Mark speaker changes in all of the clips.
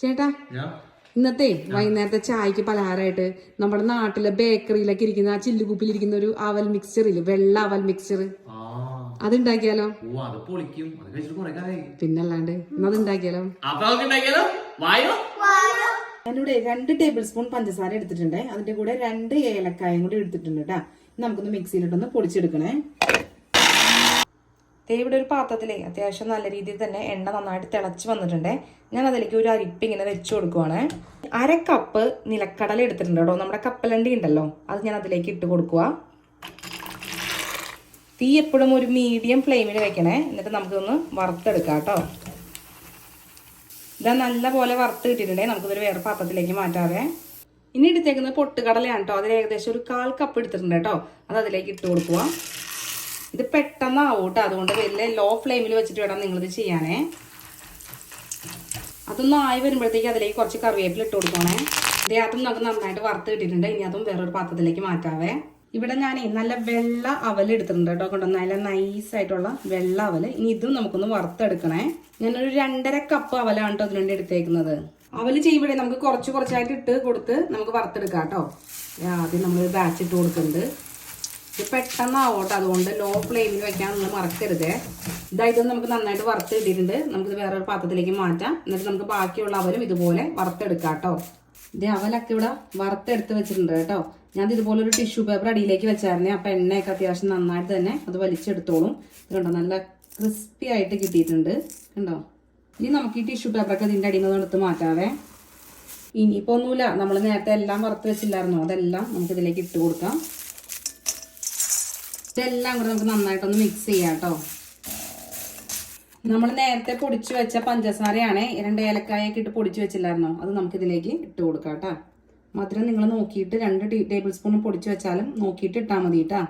Speaker 1: ചേട്ടാ ഇന്നത്തെ വൈകുന്നേരത്തെ ചായക്ക് പലഹാരമായിട്ട് നമ്മുടെ നാട്ടിലെ ബേക്കറിയിലൊക്കെ ഇരിക്കുന്ന ആ ചില്ലുകുപ്പിലിരിക്കുന്ന ഒരു അവൽ മിക്സ്ചർ ഇല്ലേ വെള്ള അവൽ മിക്സ്ചർ
Speaker 2: ആ.
Speaker 1: അതുണ്ടാക്കിയാലോ?
Speaker 2: ഓ അത് പൊളിക്കും. അത് കഴിച്ചിട്ട് കാലായി.
Speaker 1: പിന്നല്ലാണ്ട് എന്നാ അതുണ്ടാക്കിയാലോ ഞാനിവിടെ രണ്ട് ടേബിൾ സ്പൂൺ പഞ്ചസാര എടുത്തിട്ടുണ്ട്. അതിന്റെ കൂടെ രണ്ട് ഏലക്കായും കൂടി എടുത്തിട്ടുണ്ട് കേട്ടാ. നമുക്കൊന്ന് മിക്സിയിലിട്ടൊന്ന് പൊടിച്ചെടുക്കണേ. ഇവിടെ ഒരു പാത്രത്തിലേ അത്യാവശ്യം നല്ല രീതിയിൽ തന്നെ എണ്ണ നന്നായിട്ട് തിളച്ച് വന്നിട്ടുണ്ട്. ഞാൻ അതിലേക്ക് ഒരു അരിപ്പ് ഇങ്ങനെ വെച്ച് കൊടുക്കുവാണ്. അര കപ്പ് നിലക്കടല എടുത്തിട്ടുണ്ട് കേട്ടോ. നമ്മുടെ കപ്പലണ്ടി ഉണ്ടല്ലോ അത് ഞാൻ അതിലേക്ക് ഇട്ട് കൊടുക്കുക തീ എപ്പോഴും ഒരു മീഡിയം ഫ്ലെയിമിൽ വെക്കണേ. എന്നിട്ട് നമുക്കൊന്ന് വറുത്തെടുക്കാം കേട്ടോ. ഇതാ നല്ല പോലെ വറുത്ത് കിട്ടിയിട്ടുണ്ടെങ്കിൽ നമുക്കിതൊരു വേറെ പാത്രത്തിലേക്ക് മാറ്റാവേ. ഇനി എടുത്തേക്കുന്നത് പൊട്ടുകടലയാണ് കേട്ടോ. അതിൽ ഏകദേശം ഒരു കാൽ കപ്പ് എടുത്തിട്ടുണ്ട് കേട്ടോ. അത് അതിലേക്ക് ഇട്ട് കൊടുക്കുക ഇത് പെട്ടെന്നാവും കേട്ടോ അതുകൊണ്ട് വലിയ ലോ ഫ്ലെയിമിൽ വെച്ചിട്ട് വേണം നിങ്ങളിത് ചെയ്യാനേ. അതൊന്നും ആയി വരുമ്പോഴത്തേക്ക് അതിലേക്ക് കുറച്ച് കറിവേപ്പില ഇട്ട് കൊടുക്കണേ അതും നമുക്ക് നന്നായിട്ട് വറുത്ത് കിട്ടിയിട്ടുണ്ട്. ഇനി അതും വേറൊരു പാത്രത്തിലേക്ക് മാറ്റാവേ. ഇവിടെ ഞാനേ നല്ല വെള്ള അവൽ എടുത്തിട്ടുണ്ട് കേട്ടോ. കൊണ്ടു? നല്ല നൈസായിട്ടുള്ള വെള്ള അവൽ ഇനി ഇതും നമുക്കൊന്ന് വറുത്തെടുക്കണേ. ഞാനൊരു രണ്ടര കപ്പ് അവലാണ് കേട്ടോ അതിനുവേണ്ടി എടുത്തേക്കുന്നത്. അവൽ ചെയ്യുമ്പോഴേ നമുക്ക് കുറച്ച് കുറച്ചായിട്ട് ഇട്ട് കൊടുത്ത് നമുക്ക് വറുത്തെടുക്കാം കേട്ടോ. ആദ്യം നമ്മൾ ബാച്ച് ഇട്ട് കൊടുക്കുന്നുണ്ട്. പെട്ടെന്നാവോട്ടെ. അതുകൊണ്ട് ലോ ഫ്ലെയിമിൽ വെക്കാൻ നമ്മൾ മറക്കരുതേ. ഇതായത് നമുക്ക് നന്നായിട്ട് വറുത്തിട്ടിട്ടുണ്ട്. നമുക്ക് വേറൊരു പാത്രത്തിലേക്ക് മാറ്റാം. എന്നിട്ട് നമുക്ക് ബാക്കിയുള്ള അവലും ഇതുപോലെ വറുത്തെടുക്കാം കേട്ടോ. ഇത് അവലൊക്കെ ഇവിടെ വറുത്തെടുത്ത് വെച്ചിട്ടുണ്ട് കേട്ടോ. ഞാൻ ഇതുപോലെ ഒരു ടിഷ്യൂ പേപ്പർ അടിയിലേക്ക് വെച്ചായിരുന്നേ. അപ്പം എണ്ണയൊക്കെ അത്യാവശ്യം നന്നായിട്ട് തന്നെ അത് വലിച്ചെടുത്തോളും. ഇതുകൊണ്ടോ കണ്ടോ നല്ല ക്രിസ്പി ആയിട്ട് കിട്ടിയിട്ടുണ്ട്. കണ്ടോ? ഇനി നമുക്ക് ഈ ടിഷ്യൂ പേപ്പറൊക്കെ ഇതിന്റെ അടിയിൽ നിന്ന് എടുത്ത് മാറ്റാവേ. ഇനിയിപ്പോൾ ഒന്നുമില്ല. നമ്മൾ നേരത്തെ എല്ലാം വറുത്ത് വെച്ചില്ലായിരുന്നു? അതെല്ലാം നമുക്ക് ഇതിലേക്ക് ഇട്ട് കൊടുക്കാം. ഇതെല്ലാം കൂടെ നമുക്ക് നന്നായിട്ടൊന്ന് മിക്സ് ചെയ്യാം കേട്ടോ നമ്മൾ നേരത്തെ പൊടിച്ചു വെച്ച പഞ്ചസാരയാണ് രണ്ട് ഏലക്കായൊക്കെ ഇട്ട് പൊടിച്ചു വെച്ചില്ലായിരുന്നോ? അത് നമുക്ക് ഇതിലേക്ക് ഇട്ട് കൊടുക്കാം കേട്ടോ മധുരം നിങ്ങൾ നോക്കിയിട്ട് രണ്ട് ടേബിൾ സ്പൂൺ പൊടിച്ചു വെച്ചാലും നോക്കിയിട്ട് ഇട്ടാൽ മതി കേട്ടാ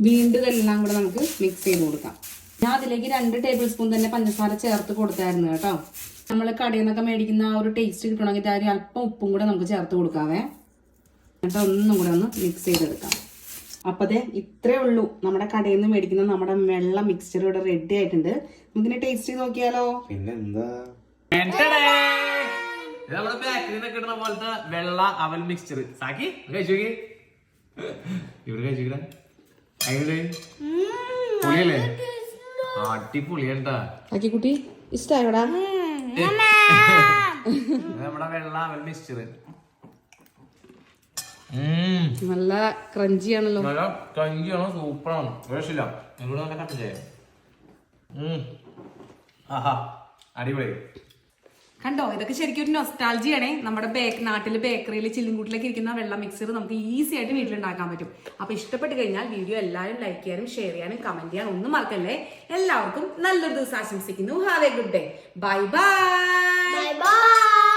Speaker 1: വീണ്ടും ഇതെല്ലാം കൂടെ നമുക്ക് മിക്സ് ചെയ്ത് കൊടുക്കാം. ഞാൻ അതിലേക്ക് രണ്ട് ടേബിൾ സ്പൂൺ തന്നെ പഞ്ചസാര ചേർത്ത് കൊടുത്തായിരുന്നു കേട്ടോ. നമ്മൾ കടയിൽ നിന്നൊക്കെ മേടിക്കുന്ന ആ ഒരു ടേസ്റ്റ് കിട്ടണമെങ്കിൽ അതിൽ അല്പം ഉപ്പും കൂടെ നമുക്ക് ചേർത്ത് കൊടുക്കാവേ. എന്നിട്ട് ഒന്നും കൂടെ ഒന്ന് മിക്സ് ചെയ്തെടുക്കാം. അപ്പോൾ അതെ ഇത്രേ ഉള്ളൂ. നമ്മുടെ കടയിൽ നിന്ന് മേടിക്കുന്ന നമ്മുടെ വെള്ള മിക്സ്ചർ ഇവിടെ റെഡി ആയിട്ടുണ്ട്. നമുക്കിനെ ടേസ്റ്റ് ചെയ്ത് നോക്കിയാലോ?
Speaker 3: പിന്നെന്താ?
Speaker 2: ഇത് നമ്മുടെ ബേക്കറിയിൽ നിന്നൊക്കെ ഇടുന്ന പോലത്തെ വെള്ള അവൽ മിക്സ്ചർ സാക്കി കഴിച്ചു ഇവിടെ അടിപൊളിയണ്ടാ
Speaker 1: കുട്ടി. ഇഷ്ടായോടാ?
Speaker 2: നമ്മുടെ വെള്ള അവൽ മിക്സ്ചർ
Speaker 1: നല്ല ക്രഞ്ചി ആണല്ലോ
Speaker 2: നല്ല ക്രഞ്ചിയാണ്? സൂപ്പറാണ്. രക്ഷയില്ല. നിങ്ങളോട് നല്ല കട്ട ചെയ്യാം ആഹാ. അടിപൊളി.
Speaker 1: കണ്ടോ? ഇതൊക്കെ ശരിക്കും ഒരു നൊസ്റ്റാൾജിയാണേ നമ്മുടെ ബേക്ക് നാട്ടിൽ ബേക്കറിയിൽ ചില്ലുംകൂട്ടിലേക്ക് ഇരിക്കുന്ന വെള്ള മിക്സർ നമുക്ക് ഈസി ആയിട്ട് വീട്ടിലുണ്ടാക്കാൻ പറ്റും. അപ്പൊ ഇഷ്ടപ്പെട്ട് കഴിഞ്ഞാൽ വീഡിയോ എല്ലാവരും ലൈക്ക് ചെയ്യാനും ഷെയർ ചെയ്യാനും കമന്റ് ചെയ്യാനും ഒന്നും മറക്കല്ലേ? എല്ലാവർക്കും നല്ലൊരു ദിവസം ആശംസിക്കുന്നു. Have a good day bye bye
Speaker 4: bye.